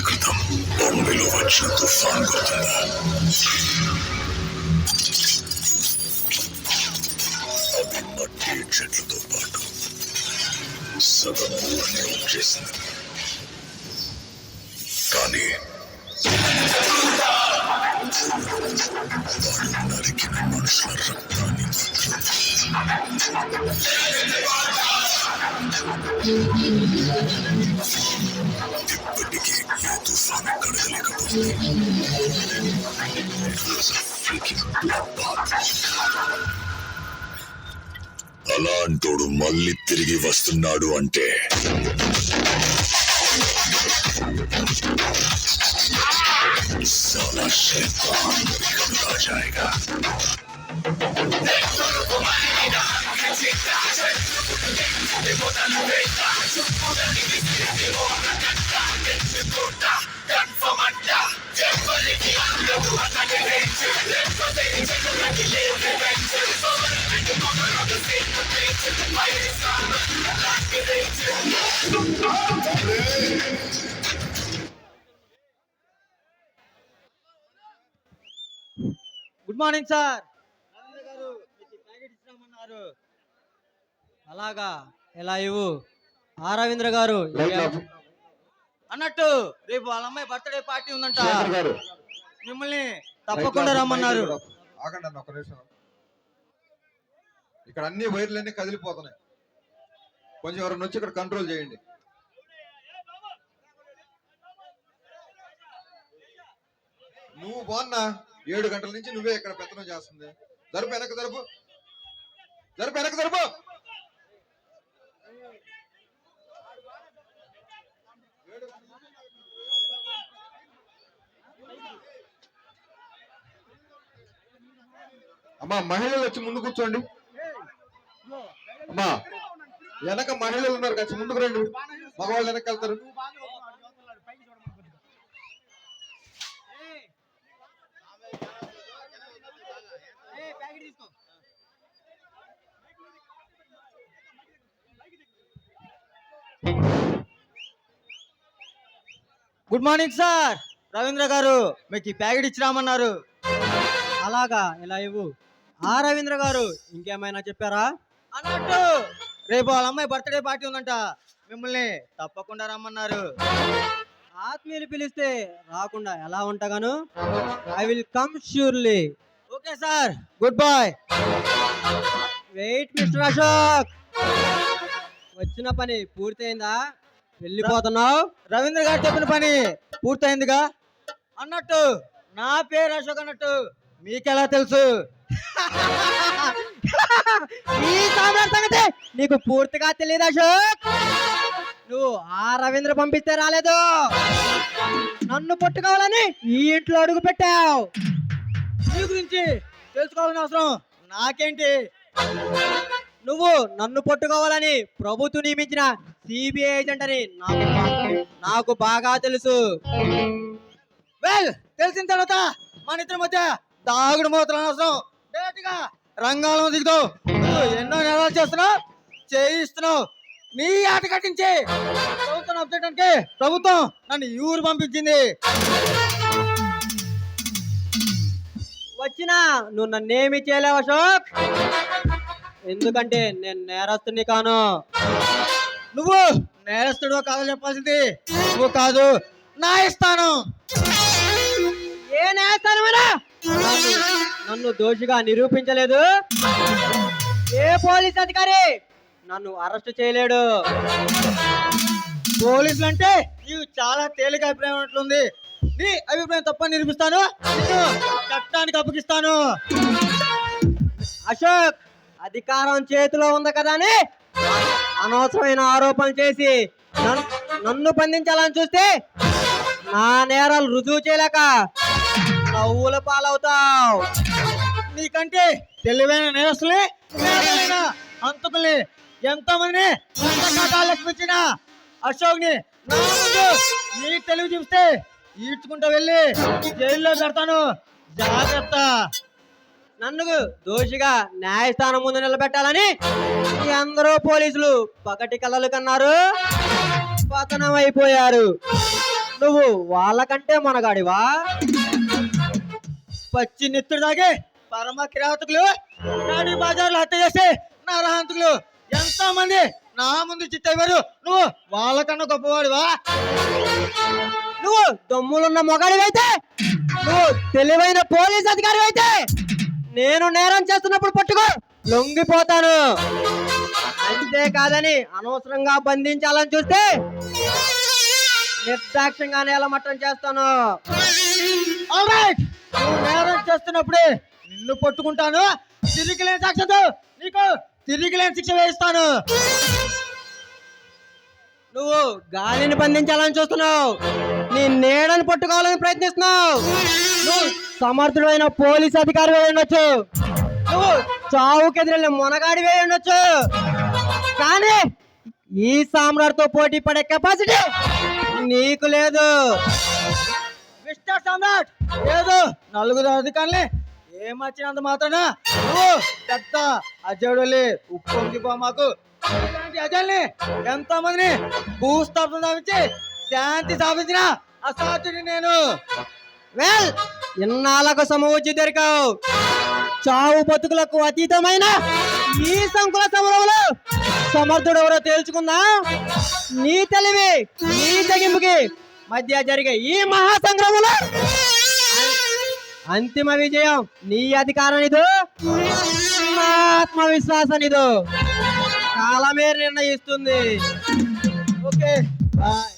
పదేళ్ళ క్రితం బాంబేలో వచ్చిన తుఫాన్ గుర్తుందా అది మట్టి చెట్లతో పాటు సగం ఊరిని వచ్చేసింది కానీ వాడు నరికిన మనుషుల రక్తాన్ని మాత్రం అలాంటోడు మళ్ళీ తిరిగి వస్తున్నాడు అంటే साला शैतान निकल आ जाएगा గుడ్ మార్నింగ్ సార్ రవీంద్ర గారు మీకు ప్యాకెట్ ఇస్తామన్నారు అలాగా. ఎలా ఇవ్వు ఆ రవీంద్ర గారు అన్నట్టు రేపు వాళ్ళ అమ్మాయి బర్త్డే పార్టీ ఉందంట. మిమ్మల్ని తప్పకుండా రమ్మన్నారు. ఆగండి అన్న ఒక నిమిషం. ఇక్కడ అన్ని వైర్లన్నీ కదిలిపోతున్నాయి. కొంచెం ఎవరైనా వచ్చి ఇక్కడ కంట్రోల్ చేయండి. నువ్వు బాగున్నా? ఏడు గంటల నుంచి నువ్వే ఇక్కడ పెత్తనం చేస్తుంది. జరుపు వెనక జరుపు. జరుపు వెనక జరుపు. అమ్మా మహిళలు వచ్చి ముందు కూర్చోండి. అమ్మా వెనక మహిళలు ఉన్నారు కాస్త ముందుకు రండి. మగవాళ్ళు వెనక వెళ్తారు. గుడ్ మార్నింగ్ సార్ రవీంద్ర గారు మీకు ఈ ప్యాకెట్ ఇచ్చిరామన్నారు అలాగా ఇలా ఇవ్వు. ఆ రవీంద్ర గారు ఇంకేమైనా చెప్పారా? అన్నట్టు రేపు వాళ్ళ అమ్మాయి బర్త్డే పార్టీ ఉందంట. మిమ్మల్ని తప్పకుండా రమ్మన్నారు. ఆత్మీయులు పిలిస్తే రాకుండా ఎలా ఉంటాగాను? I will come surely okay sir good boy wait mister Ashok వచ్చిన పని పూర్తయిందా? వెళ్ళిపోతున్నావు? రవీంద్ర గారు చెప్పిన పని పూర్తయిందిగా? అన్నట్టు నా పేరు అశోక్ అన్నట్టు మీకెలా తెలుసు? ఈ సామ్రాట్ సంగతి నీకు పూర్తిగా తెలియదు అశోక్? నువ్వు ఆ రవీంద్ర పంపిస్తే రాలేదు. నన్ను పట్టుకోవాలని ఈ ఇంట్లో అడుగు పెట్టావు. నీ గురించి తెలుసుకోవాలని అవసరం నాకేంటి? నువ్వు నన్ను పట్టుకోవాలని ప్రభుత్వం నియమించిన సిబిఐ ఏజెంట్ అని నాకు నాకు బాగా తెలుసు. వెల్ తెలిసిన తర్వాత మన ఇద్దరి మధ్య దాగుడు మూతలు అవసరం రంగంలో దిగుతావు నువ్వు ఎన్నో నెలలు చేస్తున్నావు చేయిస్తున్నావు. నీ ఆట కట్టించి. ప్రభుత్వం అప్పచేయడానికి ప్రభుత్వం నన్ను ఈ ఊరు పంపించింది. వచ్చినా నువ్వు నన్నేమి చేయలేవు అశోక్. ఎందుకంటే నేను నేరస్తుని కాను. నువ్వు నేరస్తుడు కాదు చెప్పాల్సింది నువ్వు కాదు నా ఇస్తాను ఏ న్యాయస్థానం నన్ను దోషిగా నిరూపించలేదు. ఏ పోలీస్ అధికారి? నన్ను అరెస్ట్ చేయలేడు. పోలీసులు అంటే నీవు చాలా తేలిక అభిప్రాయం ఉన్నట్లుంది. నీ అభిప్రాయం తప్పని నిరూపిస్తాను. నిన్ను చట్టానికి అప్పగిస్తాను. అశోక్ అధికారం చేతిలో ఉంది కదా అని అనవసరమైన ఆరోపణలు చేసి నన్ను బంధించాలని చూస్తే నా నేరాలు రుజువు చేయలేక నవ్వుల పాలవుతావు. నీకంటే తెలివైన నేరస్తులే నేరమైన హంతకుల్ని ఎంతమంది లెక్కించిన అశోక్ని ని నీ తెలివి చూపిస్తే ఈడ్చుకుంటూ వెళ్ళి జైల్లో పెడతాను. జాగ్రత్త. నన్ను దోషిగా న్యాయస్థానం ముందు నిలబెట్టాలని అందరూ పోలీసులు పగటి కలలు కన్నారు. పతనం అయిపోయారు నువ్వు వాళ్ళకంటే మనగాడివా? పచ్చి నెత్తుడు దాగే పరమ కిరాతకులు నాడి బజార్లో హత్య చేస్తే నరహంతకులు ఎంతో మంది నా ముందు చిత్తయ్యారు నువ్వు వాళ్ళకన్నా గొప్పవాడివా? నువ్వు దమ్ములున్న మొగాడివైతే నువ్వు తెలివైన పోలీస్ అధికారి అయితే నేను నేరం చేస్తున్నప్పుడు పట్టుకో లొంగిపోతాను. అంతేకాదని అనవసరంగా బంధించాలని చూస్తే నిర్దాక్షంగా నేలమట్టం చేస్తాను? నేరం చేస్తున్నప్పుడే నిన్ను పట్టుకుంటాను. తిరిగి లేని సాక్ష్యంతో నీకు తిరిగి లేని శిక్ష వేయిస్తాను. నువ్వు గాలిని బంధించాలని చూస్తున్నావు. నీ నీడని పట్టుకోవాలని ప్రయత్నిస్తున్నావు. నువ్వు సమర్థుడైన పోలీస్ అధికారి అయి ఉండొచ్చు. నువ్వు చావుకెదిరిన మొనగాడి వేయి ఉండొచ్చు. కానీ ఈ సామ్రాట్తో పోటీ పడే కెపాసిటీ నీకు లేదు. మిస్టర్ సమ్రాట్ లేదు. నలుగురు అధికారులే. ఏమొచ్చినంత మాత్రాన నువ్వు పెద్ద అజయుడులే ఉప్పొంగిపో మాకు ఇలాంటి అజల్ని ఎంతో మందిని భూస్థాపన సాధించి శాంతి సాధించిన అసాధ్యుడి నేను. వెల్ ఇన్నాళ్ళకు సమవచ్చి దొరికావు. చావు బతుకులకు అతీతమైన ఈ సంకుల సమరంలో సమర్థుడెవరో తేల్చుకుందా? నీ తెలివి నీ తెగింపుకి మధ్య జరిగే ఈ మహాసంగ్రామంలో అంతిమ విజయం నీ అధికారనిదో నా ఆత్మవిశ్వాసనిదో. కాలమే నిర్ణయిస్తుంది. Okay bye.